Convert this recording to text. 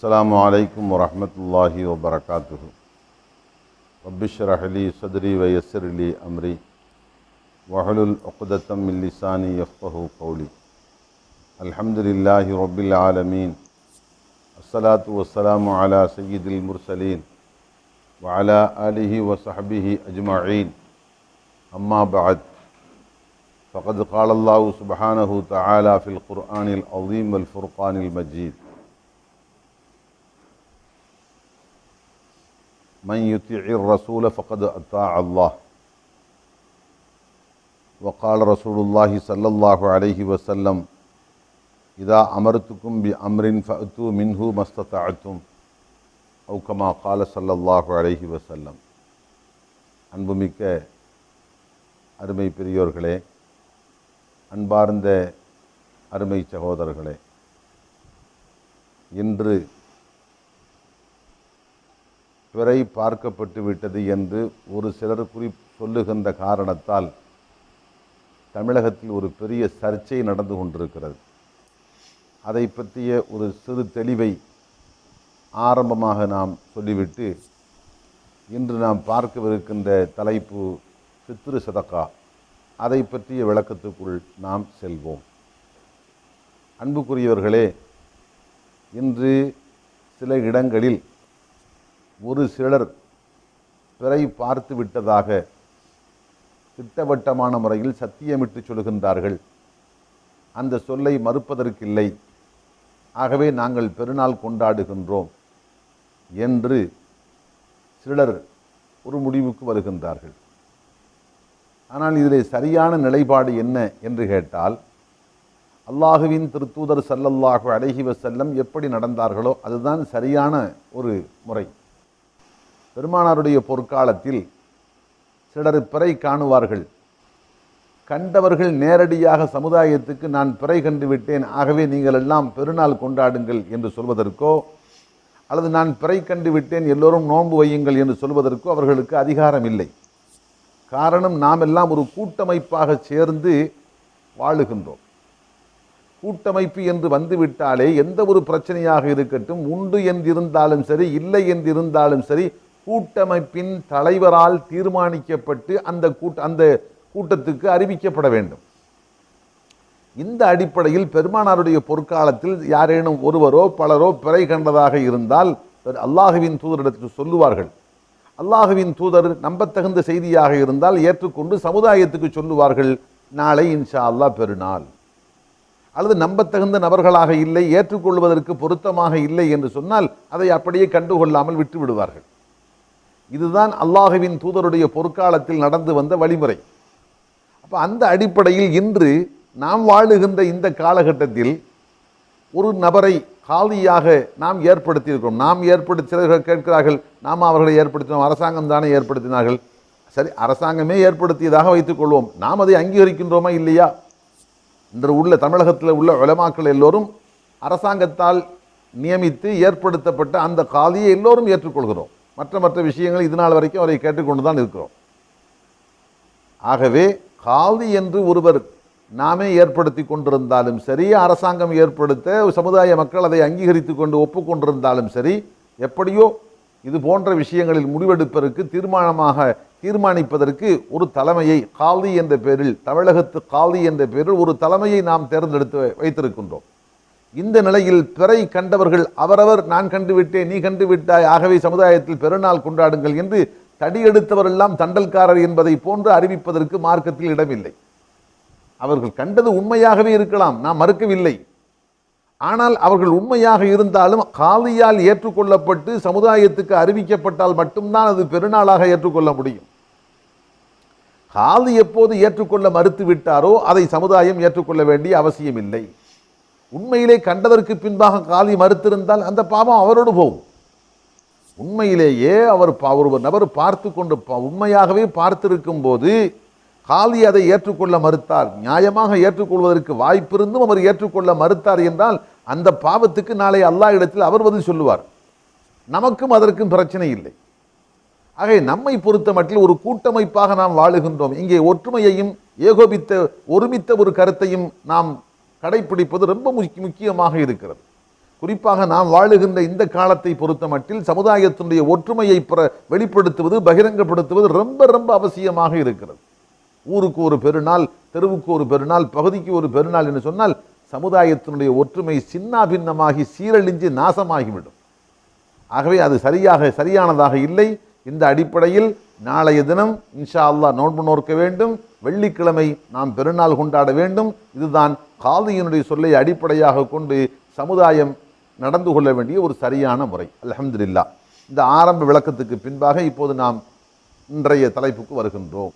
السلام عليكم ورحمة الله وبركاته. رب اشرح لي صدري ويسر لي أمري. واحلل عقدة من لساني يفقه قولي. الحمد لله رب العالمين. الصلاة والسلام على سيد المرسلين وعلى آله وصحبه أجمعين. أما بعد فقد قال الله سبحانه تعالى في القرآن العظيم والفرقان المجيد. من يطيع الرسول فقد أطاع الله وقال رسول الله صلى الله عليه وسلم إذا أمرتكم بأمر فأتوا منه ما استطعتم أو كما قال صلى الله عليه وسلم அன்புமிக்க அருமை பெரியோர்களே அன்பார்ந்த அருமை சகோதரர்களே இன்று பிறை பார்க்கப்பட்டு விட்டது என்று ஒரு சிலர் குறி சொல்லுகின்ற காரணத்தால் தமிழகத்தில் ஒரு பெரிய சர்ச்சை நடந்து கொண்டிருக்கிறது. அதை பற்றிய ஒரு சிறு தெளிவை ஆரம்பமாக நாம் சொல்லிவிட்டு இன்று நாம் பார்க்கவிருக்கின்ற தலைப்பு சித்திரு சதக்கா அதை பற்றிய விளக்கத்துக்குள் நாம் செல்வோம். அன்புக்குரியவர்களே இன்று சில இடங்களில் ஒரு சிலர் பிறை பார்த்து விட்டதாக திட்டவட்டமான முறையில் சத்தியமிட்டு சொல்கின்றார்கள் அந்த சொல்லை மறுப்பதற்கில்லை. ஆகவே நாங்கள் பெருநாள் கொண்டாடுகின்றோம் என்று சிலர் ஒரு முடிவுக்கு வருகின்றார்கள். ஆனால் இதில் சரியான நிலைப்பாடு என்ன என்று கேட்டால் அல்லாஹுவின் திருத்தூதர் சல்லல்லாஹு அலைஹி வசல்லம் எப்படி நடந்தார்களோ அதுதான் சரியான ஒரு முறை. பெருமானாருடைய பொற்காலத்தில் சிலர் பிறை காணுவார்கள். கண்டவர்கள் நேரடியாக சமுதாயத்துக்கு நான் பிறை கண்டு விட்டேன் ஆகவே நீங்கள் எல்லாம் பெருநாள் கொண்டாடுங்கள் என்று சொல்வதற்கோ அல்லது நான் பிறை கண்டு விட்டேன் எல்லோரும் நோன்பு வையுங்கள் என்று சொல்வதற்கோ அவர்களுக்கு அதிகாரம் இல்லை. காரணம் நாம் எல்லாம் ஒரு கூட்டமைப்பாக சேர்ந்து வாழுகின்றோம். கூட்டமைப்பு என்று வந்துவிட்டாலே எந்த ஒரு பிரச்சனையாக இருக்கட்டும் உண்டு என்றிருந்தாலும் சரி இல்லை என்றிருந்தாலும் சரி கூட்டமைப்பின் தலைவரால் தீர்மானிக்கப்பட்டு அந்த கூட்ட அந்த கூட்டத்துக்கு அறிவிக்கப்பட வேண்டும். இந்த அடிப்படையில் பெருமானாருடைய பொற்காலத்தில் யாரேனும் ஒருவரோ பலரோ பிறை கண்டதாக இருந்தால் அல்லாஹுவின் தூதரிடத்தில் சொல்லுவார்கள். அல்லாஹுவின் தூதர் நம்பத்தகுந்த செய்தியாக இருந்தால் ஏற்றுக்கொண்டு சமுதாயத்துக்கு சொல்லுவார்கள் நாளை இன்ஷா அல்லாஹ் பெருநாள். அல்லது நம்பத்தகுந்த நபர்களாக இல்லை ஏற்றுக்கொள்வதற்கு பொருத்தமாக இல்லை என்று சொன்னால் அதை அப்படியே கண்டுகொள்ளாமல் விட்டு விடுவார்கள் இதுதான் அல்லாஹுவின் தூதருடைய பொற்காலத்தில் நடந்து வந்த வழிமுறை. அப்போ அந்த அடிப்படையில் இன்று நாம் வாழுகின்ற இந்த காலகட்டத்தில் ஒரு நபரை காலியாக நாம் ஏற்படுத்தியிருக்கிறோம். நாம் ஏற்படுத்தி சிலர்கள் கேட்கிறார்கள் நாம் அவர்களை ஏற்படுத்தினோம் அரசாங்கம் தானே ஏற்படுத்தினார்கள். சரி அரசாங்கமே ஏற்படுத்தியதாக வைத்துக்கொள்வோம் நாம் அதை அங்கீகரிக்கின்றோமா இல்லையா? இன்று உள்ள தமிழகத்தில் உள்ள உலமாக்கள் எல்லோரும் அரசாங்கத்தால் நியமித்து ஏற்படுத்தப்பட்ட அந்த காலியை எல்லோரும் ஏற்றுக்கொள்கிறோம். மற்ற மற்ற விஷயங்கள் இது நாள் வரைக்கும் அவரை கேட்டுக்கொண்டு தான் இருக்கிறோம். ஆகவே காதி என்று ஒருவர் நாமே ஏற்படுத்தி கொண்டிருந்தாலும் சரி அரசாங்கம் ஏற்படுத்த சமுதாய மக்கள் அதை அங்கீகரித்து கொண்டு ஒப்புக்கொண்டிருந்தாலும் சரி எப்படியோ இது போன்ற விஷயங்களில் முடிவெடுப்பதற்கு தீர்மானமாக தீர்மானிப்பதற்கு ஒரு தலைமையை கால்தி என்ற பேரில் தமிழகத்து கால்தி என்ற பேரில் ஒரு தலைமையை நாம் தேர்ந்தெடுத்து வைத்திருக்கின்றோம். இந்த நிலையில் பிறை கண்டவர்கள் அவரவர் நான் கண்டுவிட்டேன் நீ கண்டு விட்டாய் ஆகவே சமுதாயத்தில் பெருநாள் கொண்டாடுங்கள் என்று தடியெடுத்தவரெல்லாம் தண்டல்காரர் என்பதை போன்று அறிவிப்பதற்கு மார்க்கத்தில் இடமில்லை. அவர்கள் கண்டது உண்மையாகவே இருக்கலாம் நாம் மறுக்கவில்லை. ஆனால் அவர்கள் உண்மையாக இருந்தாலும் காலியால் ஏற்றுக்கொள்ளப்பட்டு சமுதாயத்துக்கு அறிவிக்கப்பட்டால் மட்டும்தான் அது பெருநாளாக ஏற்றுக்கொள்ள முடியும். காலி எப்போது ஏற்றுக்கொள்ள மறுத்து விட்டாரோ அதை சமுதாயம் ஏற்றுக்கொள்ள வேண்டிய அவசியம் இல்லை உண்மையிலே கண்டதற்கு பின்பாக காலி மறுத்திருந்தால் அந்த பாவம் அவரோடு போகும். உண்மையிலேயே அவர் ஒரு நபர் பார்த்து கொண்டு உண்மையாகவே பார்த்திருக்கும் போது காலி அதை ஏற்றுக்கொள்ள மறுத்தார். நியாயமாக ஏற்றுக்கொள்வதற்கு வாய்ப்பிருந்தும் அவர் ஏற்றுக்கொள்ள மறுத்தார் என்றால் அந்த பாவத்துக்கு நாளை அல்லா இடத்தில் அவர் பதில் சொல்லுவார். நமக்கும் அதற்கும் பிரச்சனை இல்லை. ஆகவே நம்மை பொறுத்த மட்டில் ஒரு கூட்டமைப்பாக நாம் வாழுகின்றோம். இங்கே ஒற்றுமையையும் ஏகோபித்த ஒருமித்த ஒரு கருத்தையும் நாம் கடைப்பிடிப்பது ரொம்ப முக்கியமாக இருக்கிறது. குறிப்பாக நாம் வாழுகின்ற இந்த காலத்தை பொறுத்த மட்டில் சமுதாயத்தினுடைய ஒற்றுமையை பிற வெளிப்படுத்துவது பகிரங்கப்படுத்துவது ரொம்ப ரொம்ப அவசியமாக இருக்கிறது. ஊருக்கு ஒரு பெருநாள் தெருவுக்கு ஒரு பெருநாள் பகுதிக்கு ஒரு பெருநாள் என்று சொன்னால் சமுதாயத்தினுடைய ஒற்றுமை சின்னாபின்னமாகி சீரழிஞ்சு நாசமாகிவிடும். ஆகவே அது சரியாக சரியானதாக இல்லை. இந்த அடிப்படையில் நாளைய தினம் இன்ஷா அல்லாஹ் நோன்பு நோக்க வேண்டும். வெள்ளிக்கிழமை நாம் பெருநாள் கொண்டாட வேண்டும். இதுதான் காதியினுடைய சொல்லை அடிப்படையாக கொண்டு சமுதாயம் நடந்து கொள்ள வேண்டிய ஒரு சரியான முறை. அலமதுல்லா இந்த ஆரம்ப விளக்கத்துக்கு பின்பாக இப்போது நாம் இன்றைய தலைப்புக்கு வருகின்றோம்.